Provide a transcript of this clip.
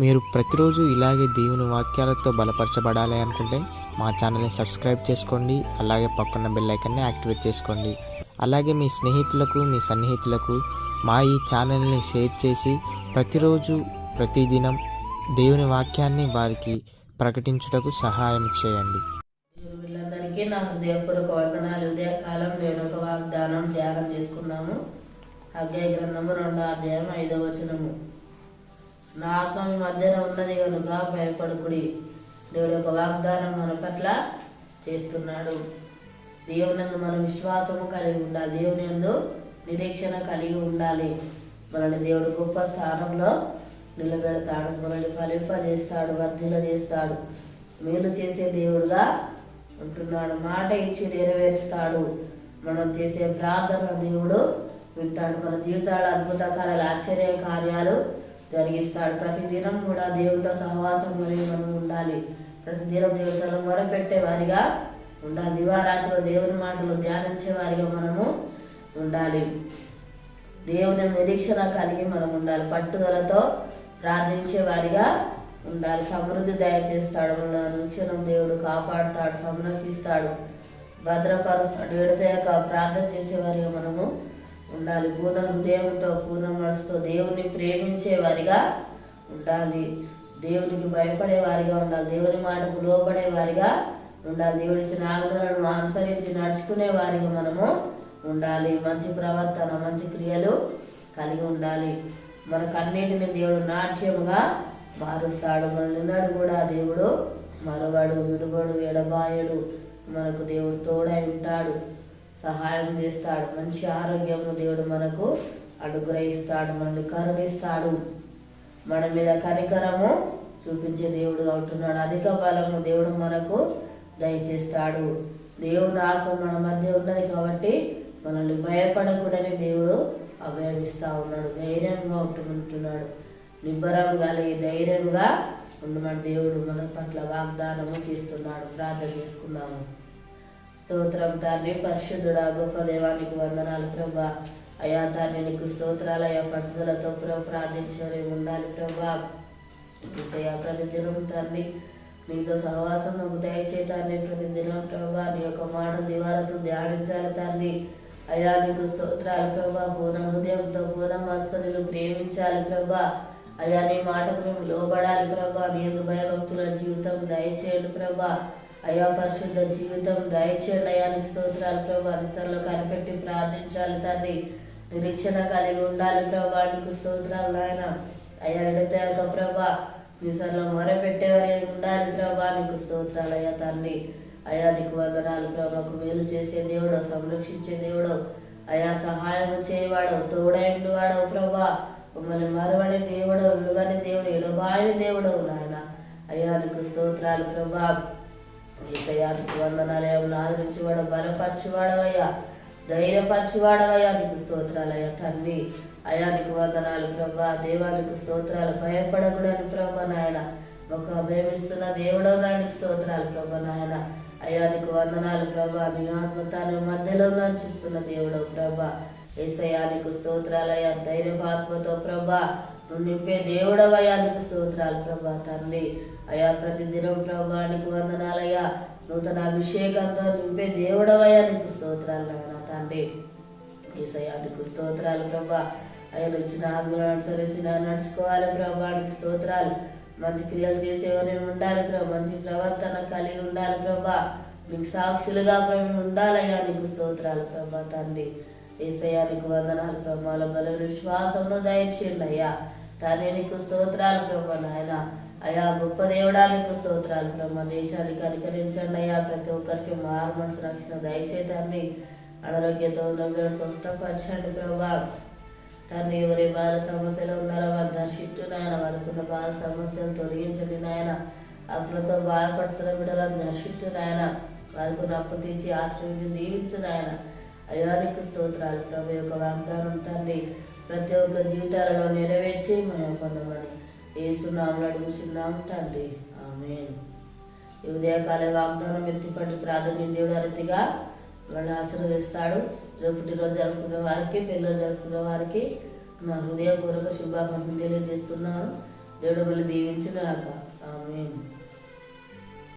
మీరు ప్రతిరోజు ఇలాగే దేవుని వాక్యాలతో బలపరచబడాలి అనుకుంటే మా ఛానల్ని సబ్స్క్రైబ్ చేసుకోండి అలాగే పక్కన బెల్ ఐకన్ని యాక్టివేట్ చేసుకోండి. అలాగే మీ స్నేహితులకు మీ సన్నిహితులకు మా ఈ ఛానల్ని షేర్ చేసి ప్రతిరోజు ప్రతిదినం దేవుని వాక్యాన్ని వారికి ప్రకటించుటకు సహాయం చేయండి. నా హృదయపూర్వక వందనాలు. ఉదయకాలం నేను ఒక వాగ్దానం ధ్యానం చేసుకున్నాము. అధ్యాయ గ్రంథము రెండో అధ్యాయం ఐదో వచనము. నా ఆత్మ మీ మధ్యన ఉన్నది కనుక భయపడుకుడి. దేవుడు యొక్క వాగ్దానం మన పట్ల చేస్తున్నాడు. దేవుని మన విశ్వాసము కలిగి ఉండాలి. దేవుని ఎందు నిరీక్షణ కలిగి ఉండాలి. మనల్ని దేవుడు గొప్ప స్థానంలో నిలబెడతాడు. మనల్ని ఫలింపజేస్తాడు వర్ధిల చేస్తాడు మేలు చేసే దేవుడుగా ఉంటున్నాడు. మాట ఇచ్చి నెరవేరుస్తాడు. మనం చేసే ప్రార్థన దేవుడు వింటాడు. మన జీవితాల అద్భుత కార్యాలు ఆశ్చర్య కార్యాలు జరిగిస్తాడు ప్రతిదినం కూడా దేవునితో సహవాసం అనేది మనం ఉండాలి. ప్రతిదినం దేవుడితో మొరపెట్టే వారిగా ఉండాలి. దివారాత్రిలో దేవుని మాటలు ధ్యానించే వారిగా మనము ఉండాలి. దేవుని నిరీక్షణ కలిగి మనం ఉండాలి. పట్టుదలతో ప్రార్థించే వారిగా ఉండాలి. సమృద్ధి దయచేస్తాడు. మన నిక్షణం దేవుడు కాపాడుతాడు. సంరక్షిస్తాడు. భద్రపరుస్తాడు. విడతయక ప్రార్థన చేసేవారిగా మనము ఉండాలి. పూర్ణ హృదయంతో పూర్ణ మనసుతో దేవుని ప్రేమించే వారిగా ఉండాలి. దేవునికి భయపడే వారిగా ఉండాలి. దేవుని మాటకు లోపడే వారిగా ఉండాలి దేవుడిచ్చిన ఆజ్ఞలను అనుసరించి నడుచుకునే వారిగా మనము ఉండాలి. మంచి ప్రవర్తన మంచి క్రియలు కలిగి ఉండాలి. మనకన్నిటిని దేవుడు నాట్యముగా మారుస్తాడు. మనల్ని కూడా దేవుడు మరవడు విడుబడు ఎడబాయడు. మనకు దేవుడు తోడై ఉంటాడు. సహాయం చేస్తాడు. మంచి ఆరోగ్యము దేవుడు మనకు అనుగ్రహిస్తాడు మనల్ని కరుణిస్తాడు. మన మీద కనికరము చూపించే దేవుడు ఉంటున్నాడు అధిక బలము దేవుడు మనకు దయచేస్తాడు. దేవుడు ఆకు మన మధ్య ఉన్నది కాబట్టి మనల్ని భయపడకూడని దేవుడు అభయమిస్తా ఉన్నాడు. ధైర్యంగా ఉంటున్నాడు. నిబ్బరం కలిగి ధైర్యంగా ఉండమని దేవుడు మన పట్ల వాగ్దానము చేస్తున్నాడు. ప్రార్థన చేసుకుందాము. స్తోత్రం. తండ్రి పరిశుద్ధుడా గొప్ప దేవానికి వందనాలు ప్రభా. అయా తండ్రి నీకు స్తోత్రాలు అయా పట్టుదలతో ప్రభు ప్రార్థించే ఉండాలి ప్రభా. అయ్యా ప్రతి తండ్రి నీతో సహవాసం నాకు దయచేయటాన్ని ప్రతి దినం ప్రభా. నీ యొక్క మాట దివారతో ధ్యానించాలి తండ్రి అయా నీకు స్తోత్రాలు ప్రభా. పూర్ణ హృదయంతో పూర్ణ మనసుతో ప్రేమించాలి ప్రభా. అయా నీ మాటకు మేము లోబడాలి ప్రభా. నీ యొక్క భయభక్తుల జీవితం దయచేయండి ప్రభా. అయ్యా పరిశుద్ధ జీవితం దయచేయండి అయా స్తోత్రాలు ప్రభా నిస్తరంలో కనిపెట్టి ప్రార్థించాలి తండ్రి. నిరీక్షణ కలిగి ఉండాలి ప్రభానికి స్తోత్రాలు నాయన. అయ్యా ఎడతాక ప్రభా నిసర్లో మొరపెట్టేవారే ఉండాలి ప్రభానికి స్తోత్రాలు అయ్యా తండ్రి. అయా నీకు వందనాలు ప్రభాకు మేలు చేసే దేవుడు సంరక్షించే దేవుడు అయా సహాయం చేయవాడు తోడైండు వాడవు ప్రభా. మమ్మల్ని మరవని దేవుడు విలువని దేవుడు ఎడబాయని దేవుడు నాయన. అయ్యా నీకు స్తోత్రాలు ప్రభా. ఏసయానికి వందనాలయం ఆదరించేవాడు బలపరచువాడవయ్యా. ధైర్యపరచువాడవయ్యా నీకు స్తోత్రాలయ్యా తండ్రి. అయానికి వందనాలు ప్రభా. దేవానికి స్తోత్రాలు. భయపడకూడని ప్రభా నాయన. ఒక భయమిస్తున్న దేవుడో నాయనకి స్తోత్రాలు ప్రభా నాయన. అయానికి వందనాలు ప్రభా. నీ ఆత్మతాన్ని మధ్యలో చూస్తున్న దేవుడు ప్రభా. ఏసయానికి స్తోత్రాలయ్యా ధైర్యపాత్మతో ప్రభా నువ్వు నింపే దేవుడవయానికి స్తోత్రాలు ప్రభా తండ్రి. అయా ప్రతి దినం ప్రభానికి వందనాలయ్యా. నూతన అభిషేకంతో నింపే దేవుడవయానికి స్తోత్రాలు నాయన తండ్రి. ఏసయానికి స్తోత్రాలు ప్రభా. ఆయన ఇచ్చిన ఆజ్ఞలు అనుసరించి నడుచుకోవాలి ప్రభానికి స్తోత్రాలు. మంచి క్రియలు చేసేవారే ఉండాలి ప్రభా మంచి ప్రవర్తన కలిగి ఉండాలి ప్రభా. నీకు సాక్షులుగా ప్రభు ఉండాలయ్యా నీకు స్తోత్రాలు ప్రభా తండ్రి. ఏసయానికి వందనాలు ప్రభాల బల విశ్వాసంలో దయచేయండి అయ్యా. తండ్రి నీకు స్తోత్రాలు ప్రభా నాయన. అయా గొప్ప దేవుడానికి స్తోత్రాలు ప్రభా. దేశానికి అనుకరించండి అయ్యా. ప్రతి ఒక్కరికి మారు మనసు రక్షణ దయచేతండి అనారోగ్యతో ఉన్న స్వస్థపరచండి ప్రభా. తండ్రి ఎవరి బాధ సమస్యలు ఉన్నారో వారి దర్శించు నాయన. వారికున్న బాధ సమస్యలు తొలగించండి నాయన. అప్పులతో బాధపడుతున్న బిడ్డలను దర్శించు నాయన. వారికి అప్పు తీర్చి ఆశ్రయించి దీవించు నాయన. అయ్యానికి స్తోత్రాలు ప్రభు. యొక్క వాగ్దానం తండ్రి ప్రతి ఒక్క జీవితాలలో నెరవేర్చి మేము పొందమని ఏసునాములు అడుగుచున్నాం తండ్రి. ఆమె ఉదయకాల వాగ్దానం ఎత్తిపడి ప్రాధాన్య దేవుడు అరతిగా వాళ్ళని ఆశీర్వదిస్తాడు. రేపు పుట్టినరోజు జరుపుకున్న వారికి పెళ్ళి జరుపుకున్న వారికి నా హృదయపూర్వక శుభాకాంక్షలు తెలియజేస్తున్నాను. దేవుడు మళ్ళీ దీవించినాక ఆమె